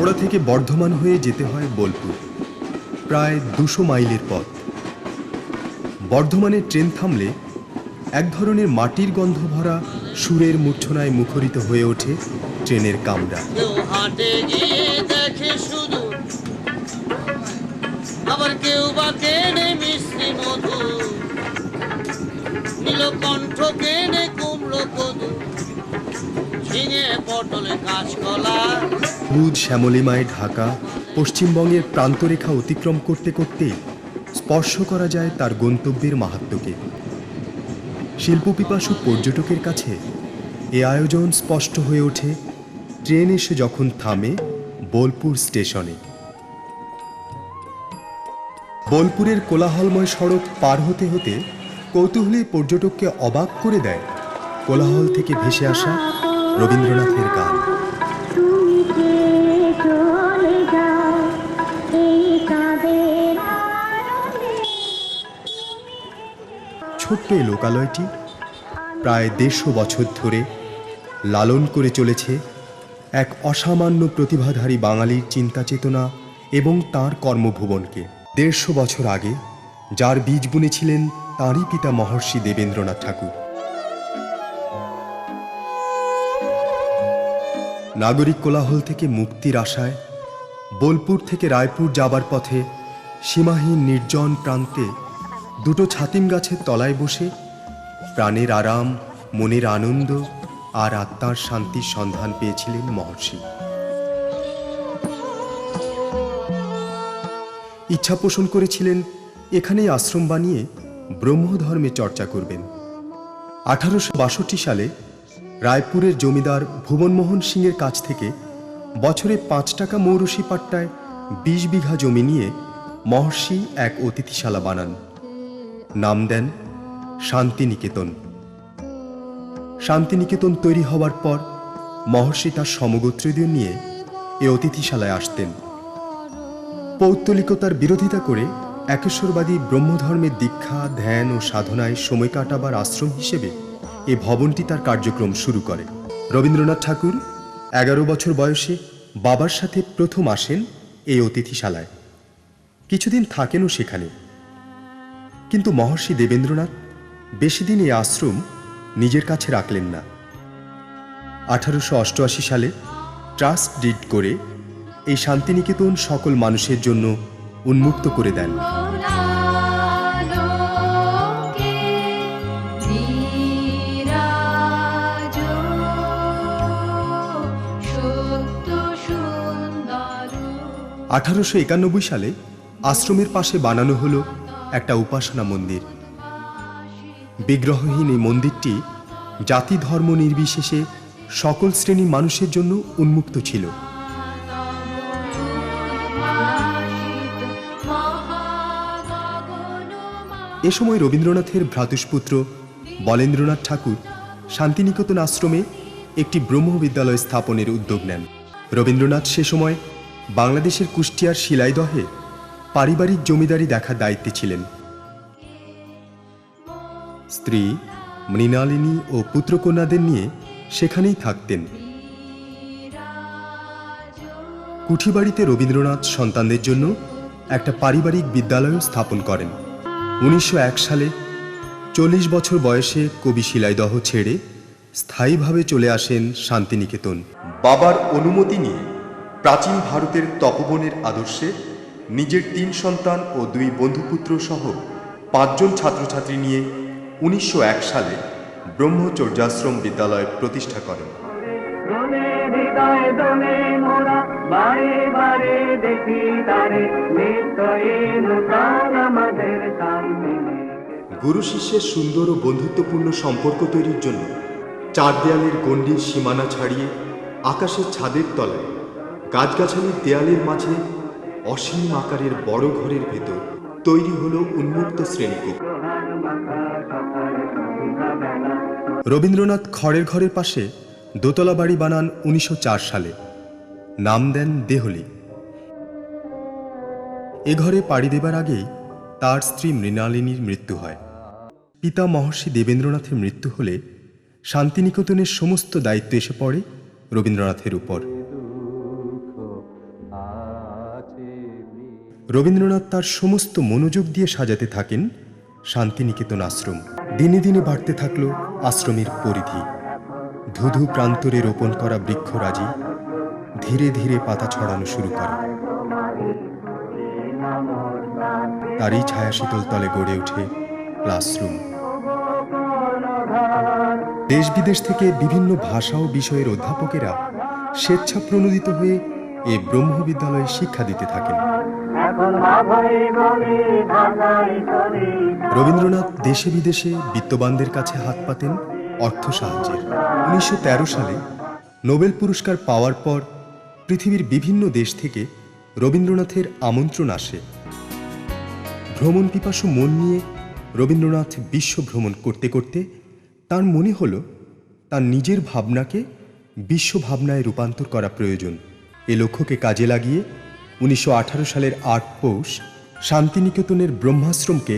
হাওড়া থেকে বর্ধমান হয়ে যেতে হয় বোলপুর। প্রায় দুশো মাইলের পথ। বর্ধমানে ট্রেন থামলে এক ধরনের মাটির গন্ধ ভরা সুরের মূর্ছনায় মুখরিত হয়ে ওঠে ট্রেনের কামরা। আবার কেউ বুধ শ্যামলিমায় ঢাকা, পশ্চিমবঙ্গের প্রান্তরেখা অতিক্রম করতে করতে স্পর্শ করা যায় তার গন্তব্যের মাহাত্ম্যকে। শিল্পপিপাসু পর্যটকের কাছে এ আয়োজন স্পষ্ট হয়ে ওঠে, ট্রেন এসে যখন থামে বোলপুর স্টেশনে। বোলপুরের কোলাহলময় সড়ক পার হতে হতে কৌতূহলী পর্যটককে অবাক করে দেয় কোলাহল থেকে ভেসে আসা রবীন্দ্রনাথের গান। ছোট্ট এই লোকালয়টি প্রায় দেড়শো বছর ধরে লালন করে চলেছে এক অসামান্য প্রতিভাধারী বাঙালির চিন্তা চেতনা এবং তার কর্মভুবনকে। দেড়শো বছর আগে যার বীজ বুনেছিলেন তাঁরই পিতা মহর্ষি দেবেন্দ্রনাথ ঠাকুর। নাগরিক কোলাহল থেকে মুক্তির আশায় বোলপুর থেকে রায়পুর যাবার পথে সীমাহীন নির্জন প্রান্তে দুটো ছাতিম গাছের তলায় বসে প্রাণের আরাম, মনের আনন্দ আর আত্মার শান্তির সন্ধান পেয়েছিলেন মহর্ষি। ইচ্ছা পোষণ করেছিলেন, এখানেই আশ্রম বানিয়ে ব্রহ্মধর্মে চর্চা করবেন। আঠারোশো বাষট্টি সালে রায়পুরের জমিদার ভুবনমোহন সিংয়ের কাছ থেকে বছরে পাঁচ টাকা মৌরসি পাট্টায় বিশ বিঘা জমি নিয়ে মহর্ষি এক অতিথিশালা বানান। নাম দেন শান্তিনিকেতন। শান্তিনিকেতন তৈরি হওয়ার পর মহর্ষি তার সমগোত্রীদের নিয়ে এ অতিথিশালায় আসতেন। পৌত্তলিকতার বিরোধিতা করে একেশ্বরবাদী ব্রহ্মধর্মের দীক্ষা, ধ্যান ও সাধনায় সময় কাটাবার আশ্রম হিসেবে এ ভবনটি তার কার্যক্রম শুরু করে। রবীন্দ্রনাথ ঠাকুর এগারো বছর বয়সে বাবার সাথে প্রথম আসেন এই অতিথিশালায়। কিছুদিন থাকেনও সেখানে। কিন্তু মহর্ষি দেবেন্দ্রনাথ বেশি দিন এই আশ্রম নিজের কাছে রাখলেন না। আঠারোশো অষ্টআশি সালে ট্রাস্ট ডিড করে এই শান্তিনিকেতন সকল মানুষের জন্য উন্মুক্ত করে দেন। আঠারোশো একানব্বই সালে আশ্রমের পাশে বানানো হলো একটা উপাসনা মন্দির। বিগ্রহহীন এই মন্দিরটি জাতি ধর্ম নির্বিশেষে সকল শ্রেণির মানুষের জন্য উন্মুক্ত ছিল। এ সময় রবীন্দ্রনাথের ভ্রাতুষ্পুত্র বলেন্দ্রনাথ ঠাকুর শান্তিনিকেতন আশ্রমে একটি ব্রহ্ম বিদ্যালয় স্থাপনের উদ্যোগ নেন। রবীন্দ্রনাথ সে সময় বাংলাদেশের কুষ্টিয়ার শিলাইদহে পারিবারিক জমিদারি দেখার দায়িত্বে ছিলেন। স্ত্রী, মৃণালিনী ও পুত্রকন্যাদের নিয়ে সেখানেই থাকতেন। কুঠিবাড়িতে রবীন্দ্রনাথ সন্তানদের জন্য একটা পারিবারিক বিদ্যালয় স্থাপন করেন। উনিশশো এক সালে চল্লিশ বছর বয়সে কবি শিলাইদহ ছেড়ে স্থায়ীভাবে চলে আসেন শান্তিনিকেতন। বাবার অনুমতি নিয়ে প্রাচীন ভারতের তপবনের আদর্শে নিজের তিন সন্তান ও দুই বন্ধুপুত্র সহ পাঁচজন ছাত্রছাত্রী নিয়ে উনিশশো এক সালে ব্রহ্মচর্যাশ্রম বিদ্যালয় প্রতিষ্ঠা করেন। গুরু শিষ্যের সুন্দর ও বন্ধুত্বপূর্ণ সম্পর্ক তৈরির জন্য চার দেয়ালের গণ্ডির সীমানা ছাড়িয়ে আকাশের ছাদের তলায় গাছগাছালির দেয়ালের মাঝে অসীম আকারের বড় ঘরের ভেতর তৈরি হলো উন্মুক্ত শ্রেণীকক্ষ রবীন্দ্রনাথ খড়ের ঘরের পাশে দোতলা বাড়ি বানান উনিশশো চার সালে। নাম দেন দেহলি। এ ঘরে পাড়ি দেবার আগেই তার স্ত্রী মৃণালিনীর মৃত্যু হয়। পিতা মহর্ষি দেবেন্দ্রনাথের মৃত্যু হলে শান্তিনিকেতনের সমস্ত দায়িত্ব এসে পড়ে রবীন্দ্রনাথের উপর। রবীন্দ্রনাথ তার সমস্ত মনোযোগ দিয়ে সাজাতে থাকেন শান্তিনিকেতন আশ্রম। দিনে দিনে বাড়তে থাকল আশ্রমের পরিধি। ধুধু প্রান্তরে রোপণ করা বৃক্ষরাজি ধীরে ধীরে পাতা ছড়ানো শুরু করে। তারই ছায়া শীতল তলে গড়ে ওঠে ক্লাসরুম। দেশ বিদেশ থেকে বিভিন্ন ভাষা ও বিষয়ের অধ্যাপকেরা স্বেচ্ছা প্রণোদিত হয়ে এ ব্রহ্মবিদ্যালয়ে শিক্ষা দিতে থাকেন। রবীন্দ্রনাথ দেশে বিদেশে বিত্তবানদের কাছে হাত পাতেন অর্থ সাহায্যের। উনিশশো সালে নোবেল পুরস্কার পাওয়ার পর পৃথিবীর বিভিন্ন দেশ থেকে রবীন্দ্রনাথের আমন্ত্রণ আসে। ভ্রমণ পিপাসু মন নিয়ে রবীন্দ্রনাথ বিশ্ব ভ্রমণ করতে করতে তার মনে হল তার নিজের ভাবনাকে বিশ্ব ভাবনায় রূপান্তর করা প্রয়োজন। এ লক্ষ্যকে কাজে লাগিয়ে উনিশশো আঠারো সালের আট পৌষ শান্তিনিকেতনের ব্রহ্মাশ্রমকে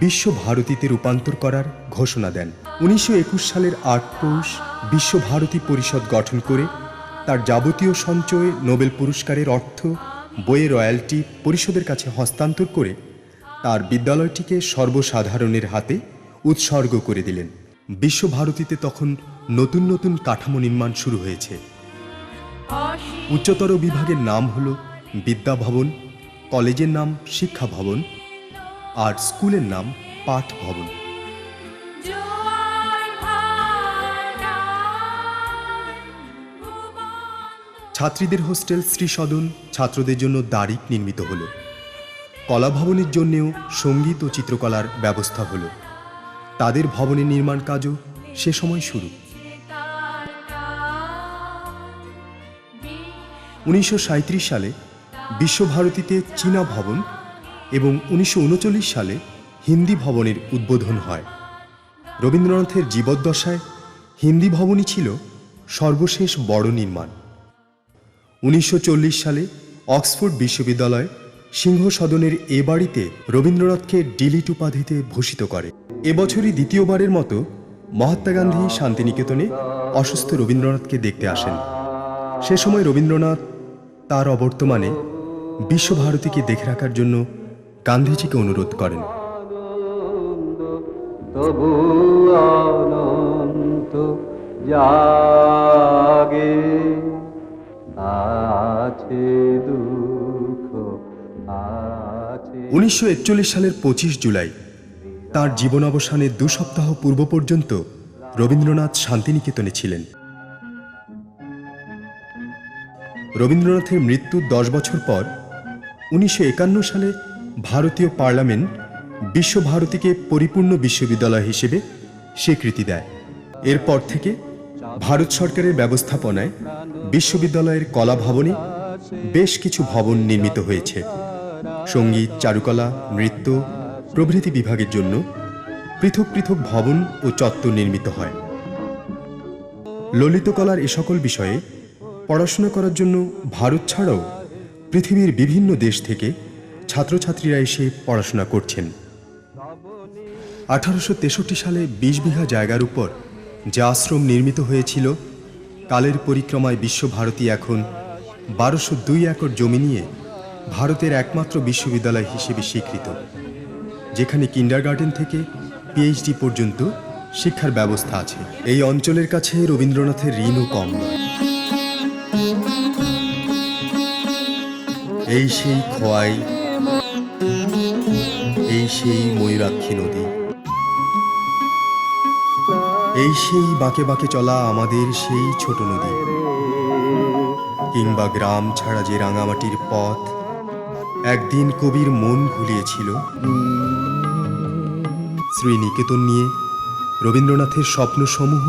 বিশ্বভারতীতে রূপান্তর করার ঘোষণা দেন। উনিশশো একুশ সালের আট পৌষ বিশ্বভারতী পরিষদ গঠন করে তার যাবতীয় সঞ্চয়ে নোবেল পুরস্কারের অর্থ, বইয়ে রয়্যালটি পরিষদের কাছে হস্তান্তর করে তার বিদ্যালয়টিকে সর্বসাধারণের হাতে উৎসর্গ করে দিলেন। বিশ্বভারতীতে তখন নতুন নতুন কাঠামো নির্মাণ শুরু হয়েছে। উচ্চতর বিভাগের নাম হল বিদ্যা ভবন কলেজের নাম শিক্ষা ভবন আর স্কুলের নাম পাঠ ভবন ছাত্রীদের হোস্টেল শ্রী সদন ছাত্রদের জন্য দারিক নির্মিত হলো। কলা ভবনের জন্যেও সংগীত ও চিত্রকলার ব্যবস্থা হলো। তাদের ভবনের নির্মাণ কাজও সে সময় শুরু। উনিশশো সাঁইত্রিশ সালে বিশ্বভারতীতে চীনা ভবন এবং উনিশশো উনচল্লিশ সালে হিন্দি ভবনের উদ্বোধন হয়। রবীন্দ্রনাথের জীবদ্দশায় হিন্দি ভবনই ছিল সর্বশেষ বড় নির্মাণ। উনিশশো চল্লিশ সালে অক্সফোর্ড বিশ্ববিদ্যালয় সিংহ সদনের এ বাড়িতে রবীন্দ্রনাথকে ডিলিট উপাধিতে ভূষিত করে। এবছরই দ্বিতীয়বারের মতো মহাত্মা গান্ধী শান্তিনিকেতনে অসুস্থ রবীন্দ্রনাথকে দেখতে আসেন। সে সময় রবীন্দ্রনাথ তার অবর্তমানে বিশ্বভারতীকে দেখে রাখার জন্য গান্ধীজিকে অনুরোধ করেন। তবু অনন্ত জাগে আছে দুঃখ আছে উনিশশো একচল্লিশ সালের পঁচিশ জুলাই তার জীবনাবসানের দু সপ্তাহ পূর্ব পর্যন্ত রবীন্দ্রনাথ শান্তিনিকেতনে ছিলেন। রবীন্দ্রনাথের মৃত্যুর দশ বছর পর উনিশশো একান্ন সালে ভারতীয় পার্লামেন্ট বিশ্বভারতীকে পরিপূর্ণ বিশ্ববিদ্যালয় হিসেবে স্বীকৃতি দেয়। এরপর থেকে ভারত সরকারের ব্যবস্থাপনায় বিশ্ববিদ্যালয়ের কলা ভবনে বেশ কিছু ভবন নির্মিত হয়েছে। সংগীত, চারুকলা, নৃত্য প্রভৃতি বিভাগের জন্য পৃথক পৃথক ভবন ও চত্বর নির্মিত হয়। ললিতকলার এ সকল বিষয়ে পড়াশোনা করার জন্য ভারত ছাড়াও পৃথিবীর বিভিন্ন দেশ থেকে ছাত্রছাত্রীরা এসে পড়াশোনা করছেন। আঠারোশো তেষট্টি সালে বিশ বিঘা জায়গার উপর যে আশ্রম নির্মিত হয়েছিল, কালের পরিক্রমায় বিশ্বভারতী এখন বারোশো দুই একর জমি নিয়ে ভারতের একমাত্র বিশ্ববিদ্যালয় হিসেবে স্বীকৃত, যেখানে কিন্ডারগার্টেন থেকে পিএইচডি পর্যন্ত শিক্ষার ব্যবস্থা আছে। এই অঞ্চলের কাছে রবীন্দ্রনাথের ঋণও কম নয়। এই সেই খোয়াই, এই সেই ময়ূরাক্ষী নদী, এই সেই বাঁকে বাঁকে চলা আমাদের সেই ছোট নদী, কিংবা গ্রাম ছাড়া যে রাঙামাটির পথ, একদিন কবির মন ভুলিয়েছিল। শ্রীনিকেতন নিয়ে রবীন্দ্রনাথের স্বপ্নসমূহ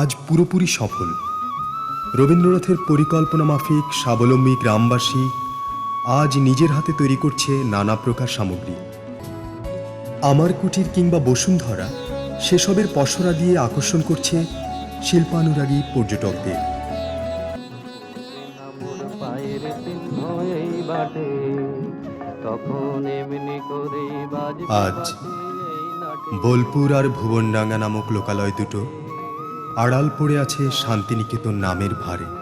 আজ পুরোপুরি সফল। রবীন্দ্রনাথের পরিকল্পনা মাফিক, স্বাবলম্বী গ্রামবাসী আজ নিজের হাতে তৈরি করছে নানা প্রকার সামগ্রী। আমার কুটির কিংবা বসুন্ধরা সেসবের পসরা দিয়ে আকর্ষণ করছে শিল্পানুরাগী পর্যটকদের। আজ বোলপুর আর ভুবনডাঙ্গা নামক লোকালয় দুটো আড়াল পড়ে আছে শান্তিনিকেতন নামের ভারে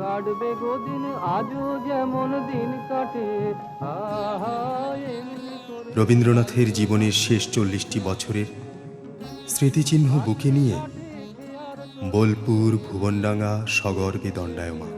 কাটবে গোদিন আজও যেমন দিন কাটে। রবীন্দ্রনাথের জীবনের শেষ চল্লিশটি বছরের স্মৃতিচিহ্ন বুকে নিয়ে বোলপুর, ভুবনডাঙ্গা, সগর্বে দণ্ডায়মা